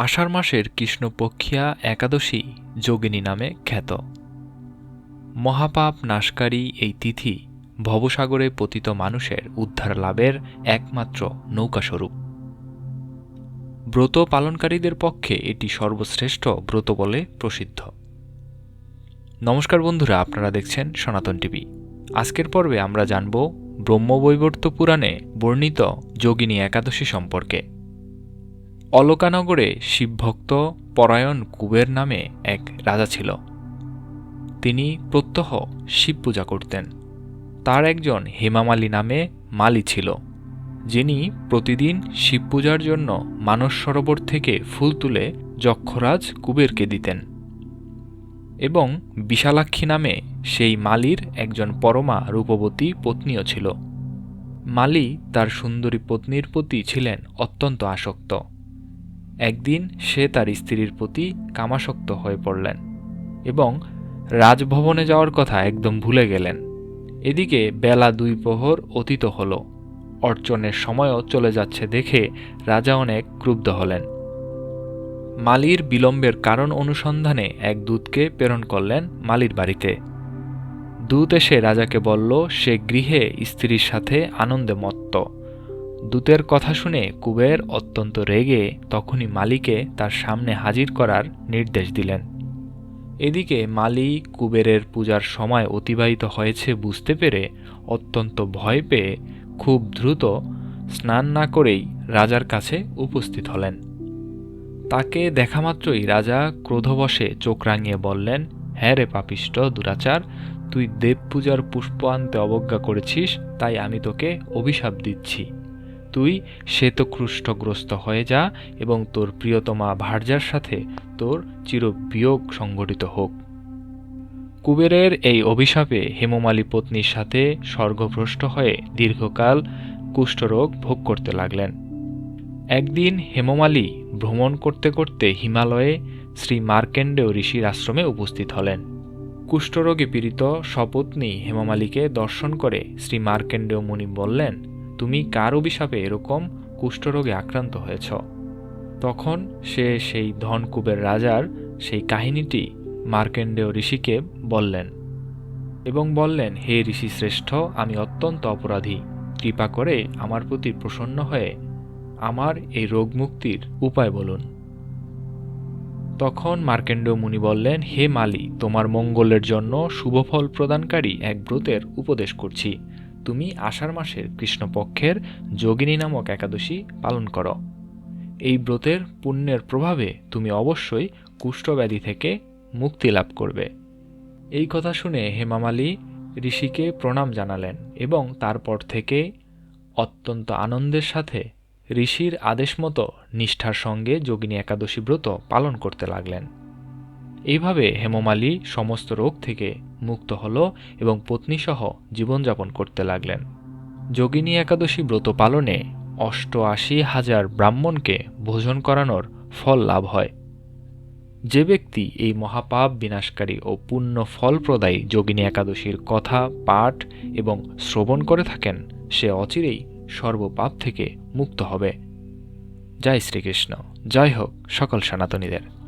আষাঢ় মাসের কৃষ্ণপক্ষিয়া একাদশী যোগিনী নামে খ্যাত। মহাপাপ নাশকারী এই তিথি ভবসাগরে পতিত মানুষের উদ্ধার লাভের একমাত্র নৌকাস্বরূপ। ব্রত পালনকারীদের পক্ষে এটি সর্বশ্রেষ্ঠ ব্রত বলে প্রসিদ্ধ। নমস্কার বন্ধুরা, আপনারা দেখছেন সনাতন টিভি। আজকের পর্বে আমরা জানব ব্রহ্মবৈবর্ত পুরাণে বর্ণিত যোগিনী একাদশী সম্পর্কে। অলকানগরে শিবভক্ত পরায়ণ কুবের নামে এক রাজা ছিল। তিনি প্রত্যহ শিব পূজা করতেন। তার একজন হেমামালি নামে মালি ছিল, যিনি প্রতিদিন শিব পূজার জন্য মানস সরোবর থেকে ফুল তুলে যক্ষরাজ কুবেরকে দিতেন। এবং বিশালাক্ষী নামে সেই মালির একজন পরমা রূপবতী পত্নীও ছিল। মালি তার সুন্দরী পত্নীর প্রতি ছিলেন অত্যন্ত আসক্ত। একদিন সে তার স্ত্রীর প্রতি কামাসক্ত হয়ে পড়লেন এবং রাজভবনে যাওয়ার কথা একদম ভুলে গেলেন। এদিকে বেলা দুই প্রহর অতীত হল। অর্চনের সময়ও চলে যাচ্ছে দেখে রাজা অনেক ক্রুব্ধ হলেন। মালির বিলম্বের কারণ অনুসন্ধানে এক দূতকে প্রেরণ করলেন মালির বাড়িতে। দূত এসে রাজাকে বলল, সে গৃহে স্ত্রীর সাথে আনন্দে মত্ত। দূতের কথা শুনে কুবের অত্যন্ত রেগে তখনই মালিকে তার সামনে হাজির করার নির্দেশ দিলেন। এদিকে মালি কুবেরের পূজার সময় অতিবাহিত হয়েছে বুঝতে পেরে অত্যন্ত ভয় পেয়ে খুব দ্রুত স্নান না করেই রাজার কাছে উপস্থিত হলেন। তাকে দেখামাত্রই রাজা ক্রোধবশে চোখ রাঙিয়ে বললেন হ্যাঁ রে পাপিষ্ট দুরাচার, তুই দেব পূজার পুষ্প আনতে অবজ্ঞা করেছিস, তাই আমি তোকে অভিশাপ দিচ্ছি। তুই শ্বেতকৃষ্টগ্রস্ত হয়ে যা এবং তোর প্রিয়তমা ভার্যার সাথে তোর চিরবিয়োগ সংঘটিত হোক। কুবেরের এই অভিশাপে হেমমালী পত্নীর সাথে স্বর্গভ্রষ্ট হয়ে দীর্ঘকাল কুষ্ঠরোগ ভোগ করতে লাগলেন। একদিন হেমমালী ভ্রমণ করতে করতে হিমালয়ে শ্রী মার্কেন্ডেয় ঋষির আশ্রমে উপস্থিত হলেন। কুষ্ঠরোগে পীড়িত সপত্নী হেমমালীকে দর্শন করে শ্রী মার্কেন্ডেয় মুনি বললেন তুমি কার অভিশাপে এরকম কুষ্ঠরোগে আক্রান্ত হয়েছ? তখন সে সেই ধনকুবের রাজার সেই কাহিনীটি মার্কেন্ডেয় ঋষিকে বললেন এবং বললেন, হে ঋষি শ্রেষ্ঠ, আমি অত্যন্ত অপরাধী। কৃপা করে আমার প্রতি প্রসন্ন হয়ে আমার এই রোগ মুক্তির উপায় বলুন। তখন মার্কেন্ডেয় মুনি বললেন, হে মালি, তোমার মঙ্গলের জন্য শুভফল প্রদানকারী এক ব্রতের উপদেশ করছি। তুমি আষাঢ় মাসের কৃষ্ণপক্ষের যোগিনী নামক একাদশী পালন করো। এই ব্রতের পুণ্যের প্রভাবে তুমি অবশ্যই কুষ্ঠব্যাধি থেকে মুক্তি লাভ করবে। এই কথা শুনে হেমামালি ঋষিকে প্রণাম জানালেন এবং তারপর থেকে অত্যন্ত আনন্দের সাথে ঋষির আদেশ মতো নিষ্ঠার সঙ্গে যোগিনী একাদশী ব্রত পালন করতে লাগলেন। এইভাবে হেমমালী সমস্ত রোগ থেকে মুক্ত হল এবং পত্নীসহ জীবনযাপন করতে লাগলেন। যোগিনী একাদশী ব্রত পালনে অষ্টআশি হাজার ব্রাহ্মণকে ভোজন করানোর ফল লাভ হয়। যে ব্যক্তি এই মহাপাপ বিনাশকারী ও পুণ্য ফলপ্রদায়ী যোগিনী একাদশীর কথা, পাঠ এবং শ্রবণ করে থাকেন, সে অচিরেই সর্বপাপ থেকে মুক্ত হবে। জয় শ্রীকৃষ্ণ। জয় হোক সকল সনাতনীদের।